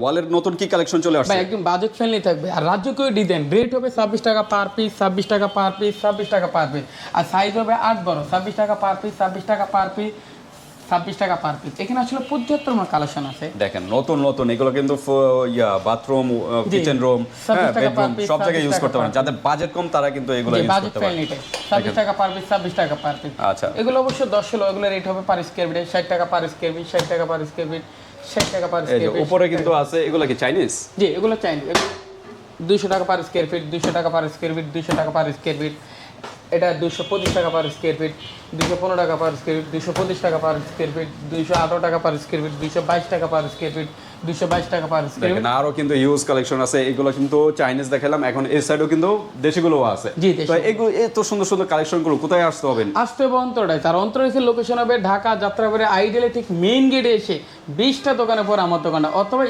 ওয়ালের নতুন কি কালেকশন চলে আসছে? একদম বাজেট ফ্রেন্ডলি থাকবে। আর রাজ্যকেও ডিজাইন রেট হবে ছাব্বিশ টাকা পার পিস ছাব্বিশ টাকা পার পিস ছাব্বিশ টাকা পার পিস আর সাইজ হবে আট বড়, ছাব্বিশ টাকা পার পিস ছাব্বিশ টাকা পার পিস ছাব্বিশ টাকা পার পিস এখানে আসলে পঁচাত্তর কালেকশন আছে। দেখেন নতুন নতুন এগুলো কিন্তু ইয়া বাথরুম কিচেন রুম বেডরুম সব জায়গায় ইউজ করতে পারেন। যাদের বাজেট কম তারা কিন্তু এগুলো ইউজ করতে পারেন। ছাব্বিশ টাকা পার পিস ছাব্বিশ টাকা পার পিস আচ্ছা। এগুলো অবশ্য দশ ষোলো এগুলো রেট হবে পার স্কোয়ার ফিটে ষাট টাকা পার স্কোয়ার ফিট ষাট টাকা পার স্কোয়ার ফিট ষাট টাকা পার স্কোয়ার ফিট উপরে কিন্তু আছে এগুলো কি চাইনিজ জি এগুলো চাই দুইশো টাকা পার স্কোয়ার ফিট দুইশো টাকা পার স্কোয়ার ফিট দুইশো টাকা পার স্কোয়ার ফিট এটা দুইশো পঁচিশ টাকা পার স্কোয়ার ফিট দুইশো পনেরো টাকা পার স্কোয়ার ফিট দুইশো পঁচিশ টাকা পার স্কোয়ার ফিট দুইশো আঠারো টাকা পার স্কোয়ার ফিট দুইশো বাইশ টাকা পার স্কোয়ার ফিট দুইশো বাইশ টাকা পার স্কোয়ার দেখেন আরও কিন্তু ইউজ কালেকশন আছে এগুলো কিন্তু চাইনিজ দেখালাম এখন এই সাইডেও কিন্তু দেশিগুলো আছে। জি, তো এগুলো এত সুন্দর সুন্দর কালেকশনগুলো কোথায় আসতে হবে? আসতে হবে অন্তরটায় তার অন্তর এসে লোকেশন হবে ঢাকা যাত্রাবাড়ি আইডিয়ালে ঠিক মেইন গেটে এসে বিশটা দোকানে পর আমার দোকানটা অথবা